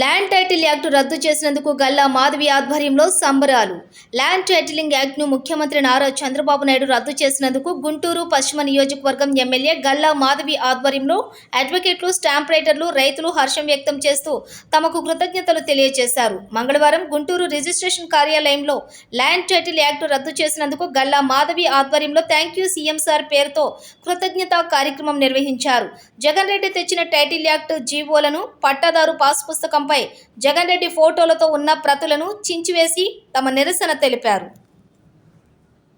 Land title act రద్దు చేసినందుకు గల్లా మాధవి ఆధ్వర్యంలో సంబరాలు. ల్యాండ్ టైటిలింగ్ యాక్ట్ను ముఖ్యమంత్రి నారా చంద్రబాబు నాయుడు రద్దు చేసినందుకు గుంటూరు పశ్చిమ నియోజకవర్గం ఎమ్మెల్యే గల్లా మాధవి ఆధ్వర్యంలో అడ్వకేట్లు స్టాంప్ రైటర్లు రైతులు హర్షం వ్యక్తం చేస్తూ తమకు కృతజ్ఞతలు తెలియజేశారు. మంగళవారం గుంటూరు రిజిస్ట్రేషన్ కార్యాలయంలో ల్యాండ్ టైటిల్ యాక్ట్ రద్దు చేసినందుకు గల్లా మాధవి ఆధ్వర్యంలో థ్యాంక్ యూ సీఎం సార్ పేరుతో కృతజ్ఞత కార్యక్రమం నిర్వహించారు. జగన్ రెడ్డి తెచ్చిన టైటిల్ యాక్ట్ జీవోలను పట్టాదారు పాస్ పుస్తకం పుస్తకంపై జగన్ రెడ్డి ఫోటోలతో ఉన్న ప్రతులను చించివేసి తమ నిరసన తెలిపారు.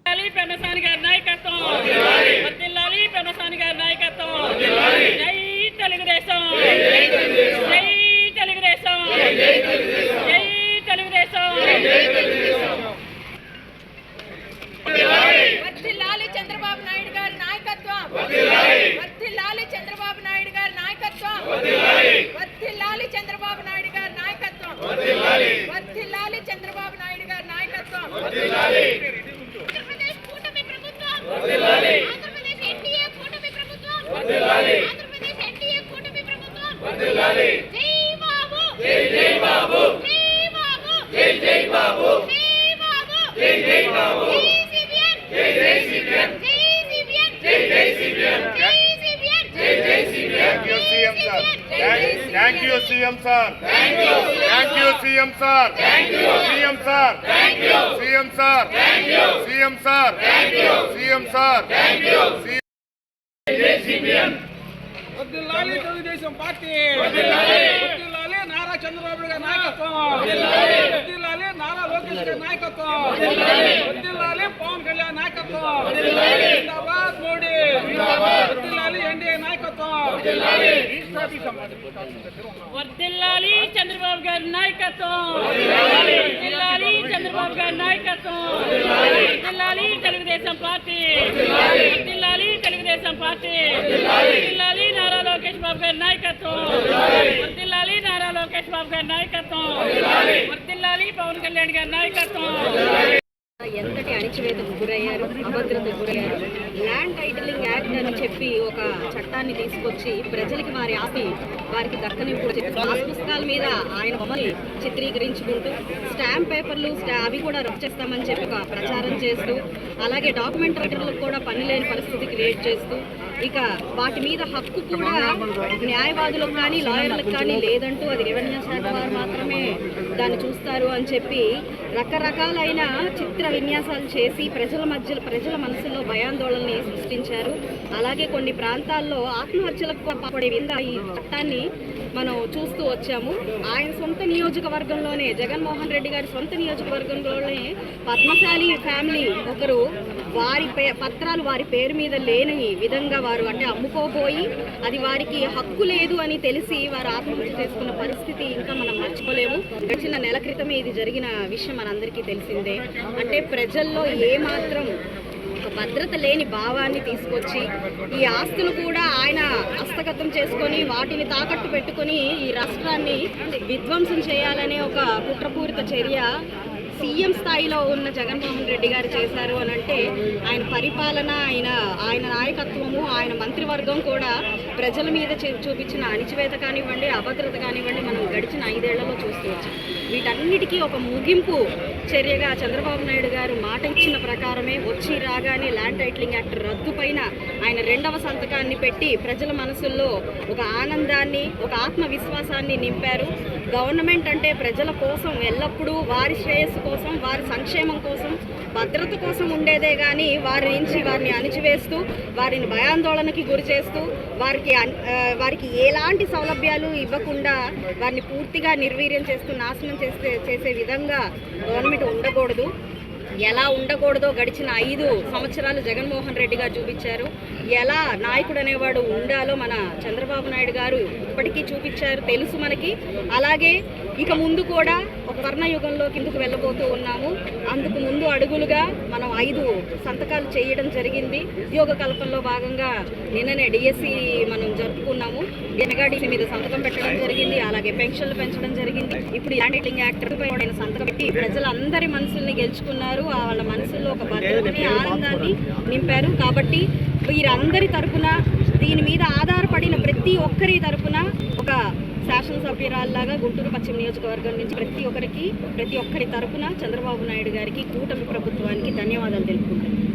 తెలుగుదేశం. పెన్నసాని గారి నాయకత్వం వర్ధిల్లాలి పెన్నసాని గారి నాయకత్వం జై తెలుగుదేశం జై తెలుగుదేశం జై తెలుగుదేశం వర్ధిల్లాలి చంద్రబాబు నాయుడు గారి నాయకత్వం వర్ధిల్లాలి చంద్రబాబు నాయుడు గారి నాయకత్వం వర్ధిల్లాలి చంద్రబాబు నాయుడు గారి నాయకత్వం వర్ధిల్లాలి చంద్రబాబు నాయుడు గారి నాయకత్వం ఆంధ్రప్రదేశ్ కూటమి ప్రభుత్వం ఆంధ్రప్రదేశ్ ఎన్డీఏ కూటమి ప్రభుత్వం ఆంధ్రప్రదేశ్ ఎన్డీఏ కూటమి ప్రభుత్వం జై బాబు జై జై బాబు జై జై బాబు జై జై బాబు జై జై బాబు జై జై సిబిఎన్ జై సిబిఎన్ జై జై సిబిఎన్ జై జై CBN Thank you, CM sir. Thank you, Thank you, CM sir. Thank you, CM sir. Thank you, CM sir. Thank you, CM sir. Thank you, CM sir. Thank you. వర్ధిల్లాలి Telugu Desam party వర్ధిల్లాలి నారా చంద్రబాబు గారి నాయకత్వం వర్ధిల్లాలి నారా లోకేష్ గారి నాయకత్వం. వర్ధిల్లాలి పవన్ కళ్యాణ్ నాయకత్వం. జిందాబాద్ మోడీ. వర్ధిల్లాలి ఎన్డీఏ నాయకత్వం. వర్ధిల్లాలి చంద్రబాబు గారి నాయకత్వం. వర్ధిల్లాలి చంద్రబాబు గారి నాయకత్వం. వర్ధిల్లాలి తెలుగుదేశం పార్టీ. వర్ధిల్లాలి తెలుగుదేశం పార్టీ. లోకేష్ బాబు గారి నాయకత్వం. వర్తిల్లాలి నారా లోకేష్ బాబు గారి నాయకత్వం. వర్తిల్లాలి పవన్ కళ్యాణ్ గారి నాయకత్వం. ఎంతటి అణిచివేతకు గురయ్యారు అభద్రతకు గురయ్యారు? ల్యాండ్ టైటిలింగ్ యాక్ట్ అని చెప్పి ఒక చట్టాన్ని తీసుకొచ్చి ప్రజలకి వారి ఆపి వారికి దక్కనివ్వడం పుస్తకాల మీద ఆయన బొమ్మని చిత్రీకరించుకుంటూ స్టాంప్ పేపర్లు స్టా- అవి కూడా రద్దు చేస్తామని చెప్పి ఒక ప్రచారం చేస్తూ అలాగే డాక్యుమెంట్ రైటర్లకు కూడా పని లేని పరిస్థితి క్రియేట్ చేస్తూ ఇక వాటి మీద హక్కు కూడా న్యాయవాదులకు కానీ లాయర్లకు కానీ లేదంటూ అది రెవెన్యూ శాఖ వారు మాత్రమే దాన్ని చూస్తారు అని చెప్పి రకరకాలైన చిత్ర విన్యాసాలు చేసి ప్రజల మధ్య ప్రజల మనసులో భయాందోళనని సృష్టించారు. అలాగే కొన్ని ప్రాంతాల్లో ఆత్మహత్యలకు పడే విందా ఈ చట్టాన్ని మనం చూస్తూ వచ్చాము. ఆయన సొంత నియోజకవర్గంలోనే జగన్మోహన్ రెడ్డి గారి సొంత నియోజకవర్గంలోనే పద్మశాలి ఫ్యామిలీ ఒకరు వారి పే పత్రాలు వారి పేరు మీద లేని విధంగా వారు అంటే అమ్ముకోబోయి అది వారికి హక్కు లేదు అని తెలిసి వారు ఆత్మహత్య చేసుకున్న పరిస్థితి ఇంకా మనం మర్చిపోలేము. గడిచిన నెల క్రితమే ఇది జరిగిన విషయం మనందరికీ తెలిసిందే. అంటే ప్రజల్లో ఏమాత్రం ఒక భద్రత లేని భావాన్ని తీసుకొచ్చి ఈ ఆస్తులు కూడా ఆయన హస్తగతం చేసుకొని వాటిని తాకట్టు పెట్టుకొని ఈ రాష్ట్రాన్ని విధ్వంసం చేయాలనే ఒక కుట్రపూరిత చర్య సీఎం స్థాయిలో ఉన్న జగన్మోహన్ రెడ్డి గారు చేశారు అని అంటే ఆయన పరిపాలన ఆయన ఆయన నాయకత్వము ఆయన మంత్రివర్గం కూడా ప్రజల మీద చూపించిన అణిచివేత కానివ్వండి అభద్రత కానివ్వండి మనం గడిచిన ఐదేళ్ళలో చూస్తూ వచ్చాం. వీటన్నిటికీ ఒక ముగింపు చర్యగా చంద్రబాబు నాయుడు గారు మాట ఇచ్చిన ప్రకారమే వచ్చి రాగానే ల్యాండ్ టైటిలింగ్ యాక్ట్ రద్దు పైన ఆయన రెండవ సంతకాన్ని పెట్టి ప్రజల మనసుల్లో ఒక ఆనందాన్ని ఒక ఆత్మవిశ్వాసాన్ని నింపారు. గవర్నమెంట్ అంటే ప్రజల కోసం ఎల్లప్పుడూ వారి శ్రేయస్సు కోసం వారి సంక్షేమం కోసం భద్రత కోసం ఉండేదే కానీ వారి నుంచి వారిని అణిచివేస్తూ వారిని భయాందోళనకి గురి చేస్తూ వారికి వారికి ఎలాంటి సౌలభ్యాలు ఇవ్వకుండా వారిని పూర్తిగా నిర్వీర్యం చేస్తూ నాశనం చేస్తే చేసే విధంగా గవర్నమెంట్ ఉండకూడదు. ఎలా ఉండకూడదో గడిచిన ఐదు సంవత్సరాలు జగన్మోహన్ రెడ్డి గారు చూపించారు. ఎలా నాయకుడు అనేవాడు ఉండాలో మన చంద్రబాబు నాయుడు గారు ఇప్పటికీ చూపించారు తెలుసు మనకి. అలాగే ఇక ముందు కూడా ఒక వర్ణయుగంలో కిందకు వెళ్ళబోతూ ఉన్నాము? అందుకు ముందు అడుగులుగా మనం ఐదు సంతకాలు చేయడం జరిగింది. ఉద్యోగ కల్పనలో భాగంగా నిన్ననే డిఎస్సి మనం తీసుకున్నాము మెగాడిసి మీద సంతకం పెట్టడం జరిగింది. అలాగే పెన్షన్లు పెంచడం జరిగింది. ఇప్పుడు యాండెటింగ్ యాక్టర్ పై ఆయన సంతకం పెట్టి ప్రజలందరి మనసుల్ని గెలుచుకున్నారు. ఆ వాళ్ళ మనసుల్లో ఒక భద్రతని ఆనందాన్ని నింపారు. కాబట్టి వీరందరి తరపున దీని మీద ఆధారపడిన ప్రతి ఒక్కరి తరపున ఒక శాసనసభ్యురాల్లాగా గుంటూరు పశ్చిమ నియోజకవర్గం నుంచి ప్రతి ఒక్కరికి ప్రతి ఒక్కరి తరపున చంద్రబాబు నాయుడు గారికి కూటమి ప్రభుత్వానికి ధన్యవాదాలు తెలుపుకుంటున్నాను.